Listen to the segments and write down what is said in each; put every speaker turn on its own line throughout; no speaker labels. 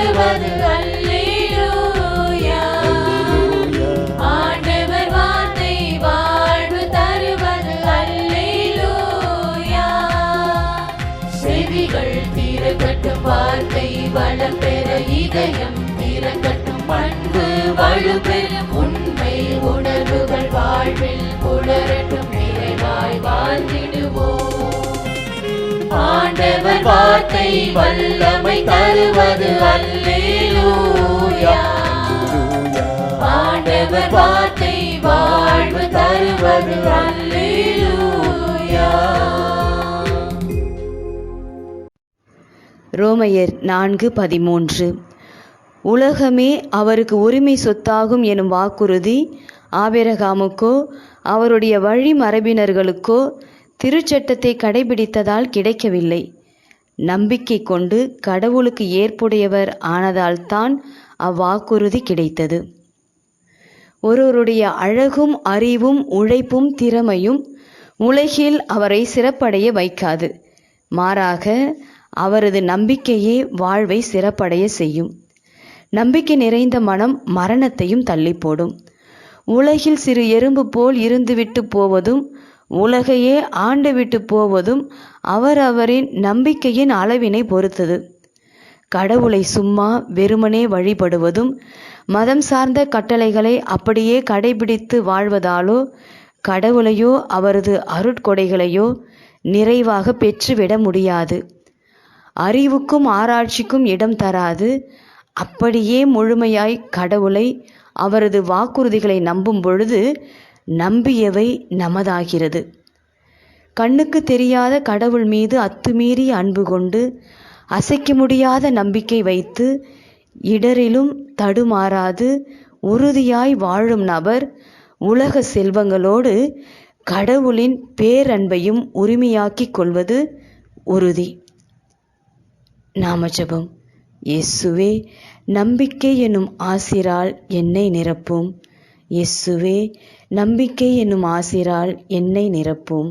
பாடுவது அல்லேலூயா. ஆண்டவர் வார்த்தை வாழ்வு தருவது அல்லேலூயா. செவிகள் திறக்கட்டும் வார்த்தை வளம் பெற இதயம் திறக்கட்டும் பண்பு வலுப்பெறும் உண்மை உணர்வுகள் வாழ்வில் ஆண்டவர் வார்த்தை வல்லமை தருவது அல்லேலூயா. ஆண்டவர் வார்த்தை வாழ்வு தருவது அல்லேலூயா.
ரோமையர் நான்கு பதிமூன்று. உலகமே அவருக்கு உரிமை சொத்தாகும் எனும் வாக்குறுதி ஆபிரகாமுக்கோ அவருடைய வழிமரபினர்களுக்கோ திருச்சட்டத்தை கடைபிடித்ததால் கிடைக்கவில்லை. நம்பிக்கை கொண்டு கடவுளுக்கு ஏற்புடையவர் ஆனதால்தான் அவ்வாக்குறுதி கிடைத்தது. ஒருவருடைய அழகும் அறிவும் உழைப்பும் திறமையும் உலகில் அவரை சிறப்படைய வைக்காது. மாறாக அவரது நம்பிக்கையே வாழ்வை சிறப்படைய செய்யும். நம்பிக்கை நிறைந்த மனம் மரணத்தையும் தள்ளி போடும் உலகில் சிறு எறும்பு போல் இருந்துவிட்டு போவதும் உலகையே ஆண்டுவிட்டு போவதும் அவரவரின் நம்பிக்கையின் அளவினை பொறுத்தது. கடவுளை சும்மா வெறுமனே வழிபடுவதும் மதம் சார்ந்த கட்டளைகளை அப்படியே கடைபிடித்து வாழ்வதாலோ கடவுளையோ அவரது அருட்கொடைகளையோ நிறைவாக பெற்றுவிட முடியாது. அறிவுக்கும் ஆராய்ச்சிக்கும் இடம் தராது. அப்படியே முழுமையாய் கடவுளை அவரது வாக்குறுதிகளை நம்பும் பொழுது நம்பியவை நமதாகிறது. கண்ணுக்கு தெரியாத கடவுள் மீது அத்துமீறிய அன்பு கொண்டு அசைக்க முடியாத நம்பிக்கை வைத்து இடரிலும் தடுமாறாது உறுதியாய் வாழும் நபர் உலக செல்வங்களோடு கடவுளின் பேரன்பையும் உரிமையாக்கிக் கொள்வது உறுதி. நாமஜபம். இயேசுவே நம்பிக்கை எனும் ஆசிரால் என்னை நிரப்பும். இயேசுவே நம்பிக்கை என்னும் ஆசிரால் என்னை நிரப்பும்.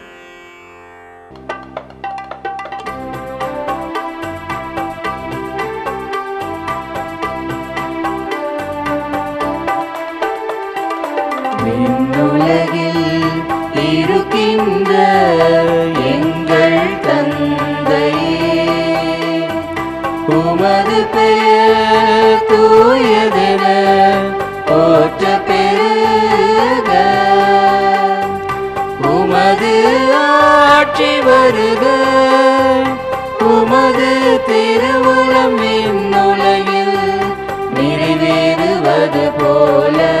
இருக்கின்ற எங்கள் தந்தையே. உமது பெயர் தூயதென போற்ற பெருக. உமது ஆட்சி வருக. உமது திருவுளம் விண்ணுலகில் நிறைவேறுவது போல.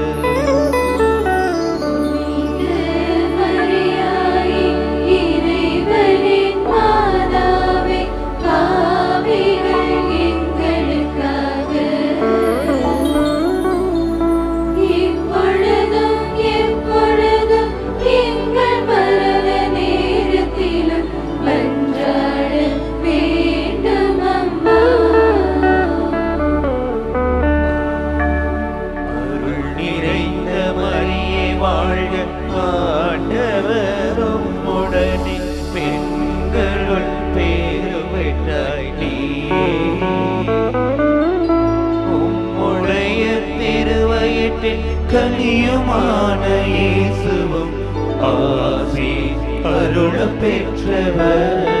நீதியுமான இயேசுவும் ஆசி அருள் பெற்றவர்.